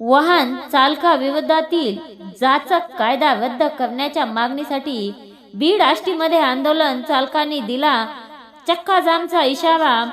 वाहन चालकाविरोधातील जाचक कायदा रद्द करण्याच्या मागणीसाठी बीड आष्टीमध्ये आंदोलन चालकांनी दिला. चक्काजामचा इशारा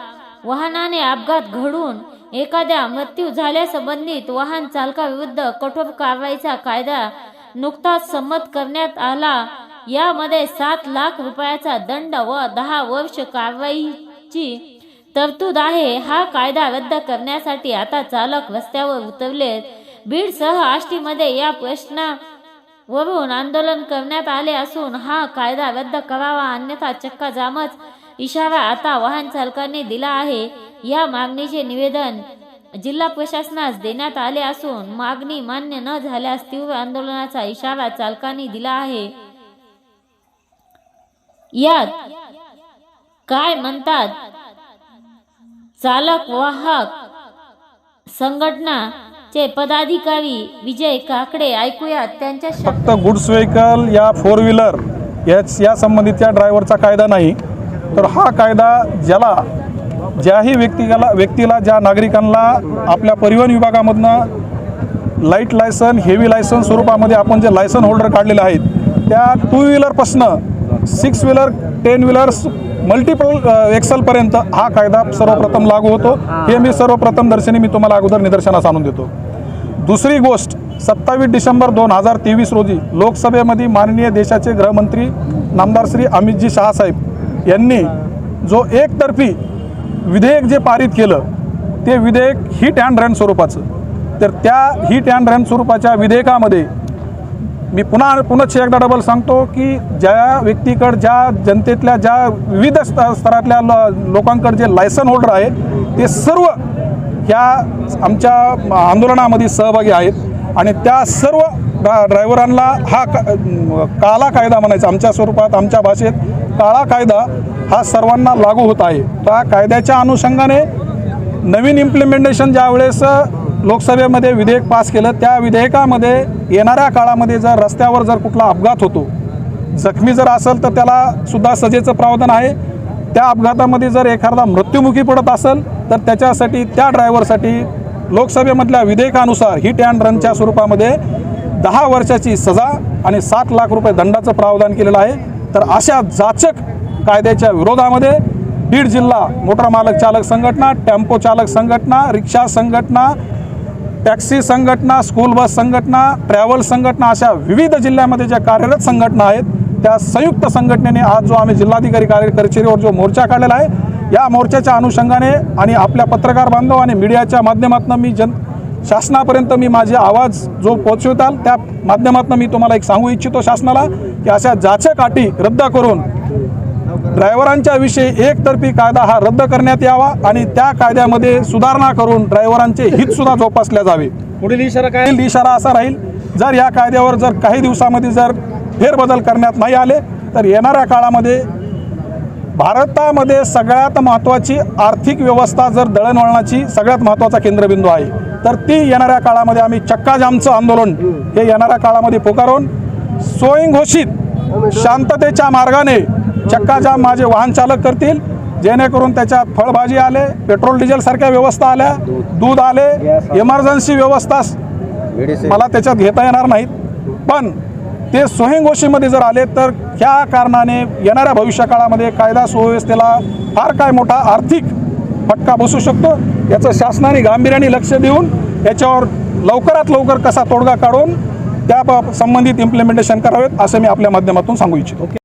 वाहनाने अपघात घडून एखाद्या मृत्यू झाल्यासंबंधित वाहन चालकाविरुद्ध कठोर कारवाईचा कायदा नुकताच संमत करण्यात आला. यामध्ये सात लाख रुपयाचा दंड व दहा वर्ष कारवाईची तरतूद आहे. हा कायदा रद्द करण्यासाठी आता चालक रस्त्यावर उतरले बीडसह आष्टीमध्ये या प्रश्नावरून आंदोलन करण्यात आले असून हा कायदा रद्द करावा अन्यथा चक्का जामच इशारा आता वाहन चालकांनी दिला आहे. या मागणीचे निवेदन जिल्हा प्रशासनास देण्यात आले असून मागणी मान्य न झाल्यास तीव्र आंदोलनाचा इशारा चालकांनी दिला आहे. यात काय म्हणतात? चालक वाहक संघटनाचे पदाधिकारी विजय काकडे ऐकूया त्यांच्या फक्त गुड्स व्हेकल या फोर व्हीलर याच या संबंधितच्या ड्रायव्हरचा कायदा नाही. तर हा कायदा ज्याला ज्याही व्यक्तीला व्यक्तीला ज्या नागरिकांना आपल्या परिवहन विभागामधनं लाइट लायसन हेवी लायसन स्वरूपामध्ये आपण जे लायसन होल्डर काढलेले आहेत त्या two व्हीलरपासनं six wheeler ten wheelers multiple एक्सलपर्यंत हा कायदा सर्वप्रथम लागू होतो. हे. मी सर्वप्रथम दर्शनी मी तुम्हाला अगोदर निदर्शनास आणून देतो. दुसरी गोष्ट सत्तावीस डिसेंबर दोन हजार तेवीस रोजी लोकसभेमध्ये माननीय देशाचे गृहमंत्री नामदार श्री अमितजी शहासाहेब यांनी जो एकतर्फी विधेयक जे पारित केलं ते विधेयक हिट अँड रन स्वरूपाचं. तर त्या हिट अँड रन स्वरूपाच्या विधेयकामध्ये मी पुन्हा पुनश्च एकदा डबल सांगतो की ज्या व्यक्तीकडं ज्या जनतेतल्या ज्या विविध स्त स्तरातल्या लो लोकांकडे जे लायसन होल्डर आहे ते सर्व ह्या आमच्या आंदोलनामध्ये सहभागी आहेत. आणि त्या सर्व ड्रा ड्रायव्हरांना हा क काळा कायदा म्हणायचा आमच्या स्वरूपात आमच्या भाषेत काळा कायदा हा सर्वांना लागू होत आहे. त्या कायद्याच्या अनुषंगाने नवीन इम्प्लिमेंटेशन ज्यावेळेस लोकसभेमध्ये विधेयक पास केलं त्या विधेयकामध्ये येणाऱ्या काळामध्ये जर रस्त्यावर जर कुठला अपघात होतो जखमी जर असेल तर त्याला सुद्धा सजेचं प्रावधान आहे. त्या अपघातामध्ये जर एखादा मृत्युमुखी पडत असेल तर त्याच्यासाठी त्या ड्रायव्हरसाठी लोकसभेमधल्या विधेयकानुसार हिट अँड रनच्या स्वरूपामध्ये दहा वर्षाची सजा आणि सात लाख रुपये दंडाचं प्रावधान केलेलं आहे. तर अशा जाचक कायद्याच्या विरोधामध्ये बीड जिल्हा मोटार मालक चालक संघटना टेम्पो चालक संघटना रिक्षा संघटना टॅक्सी संघटना स्कूल बस संघटना ट्रॅव्हल संघटना अशा विविध जिल्ह्यामध्ये ज्या कार्यरत संघटना आहेत त्या संयुक्त संघटनेने आज जो आम्ही जिल्हाधिकारी कार्य कचेरीवर जो मोर्चा काढलेला आहे या मोर्चाच्या अनुषंगाने आणि आपल्या पत्रकार बांधव आणि मीडियाच्या माध्यमातून मी जन शासनापर्यंत मी माझे आवाज जो पोचवताल त्या माध्यमातून मी तुम्हाला एक सांगू इच्छितो शासनाला की अशा जाचक अटी रद्द करून ड्रायव्हरांच्या विषयी एकतर्फी कायदा हा रद्द करण्यात यावा आणि त्या कायद्यामध्ये सुधारणा करून ड्रायव्हरांचे हितसुद्धा जोपासल्या जावे. पुढील इशारा काय? इशारा असा राहील जर या कायद्यावर जर काही दिवसामध्ये जर फेरबदल करण्यात नाही आले तर येणाऱ्या काळामध्ये भारतामध्ये सगळ्यात महत्त्वाची आर्थिक व्यवस्था जर दळणवळणाची सगळ्यात महत्त्वाचा केंद्रबिंदू आहे तर ती येणाऱ्या काळामध्ये आम्ही चक्काजामचं आंदोलन हे येणाऱ्या काळामध्ये पुकारून स्वयंघोषित शांततेच्या मार्गाने चक्काजाम माझे वाहन चालक करतील. जेणेकरून त्याच्यात फळभाजी आले पेट्रोल डिझेलसारख्या व्यवस्था आल्या दूध आले इमर्जन्सी व्यवस्था मला त्याच्यात घेता येणार नाहीत. पण ते स्वयंघोषीमध्ये जर आले तर ह्या कारणाने येणाऱ्या भविष्यकाळामध्ये कायदा सुव्यवस्थेला फार काय मोठा आर्थिक फटका बसू शकतो. याचं शासनाने गांभीर्याने लक्ष देऊन याच्यावर लवकरात लवकर कसा तोडगा काढून त्या संबंधित इम्प्लिमेंटेशन करावेत असं मी आपल्या माध्यमातून सांगू इच्छितो.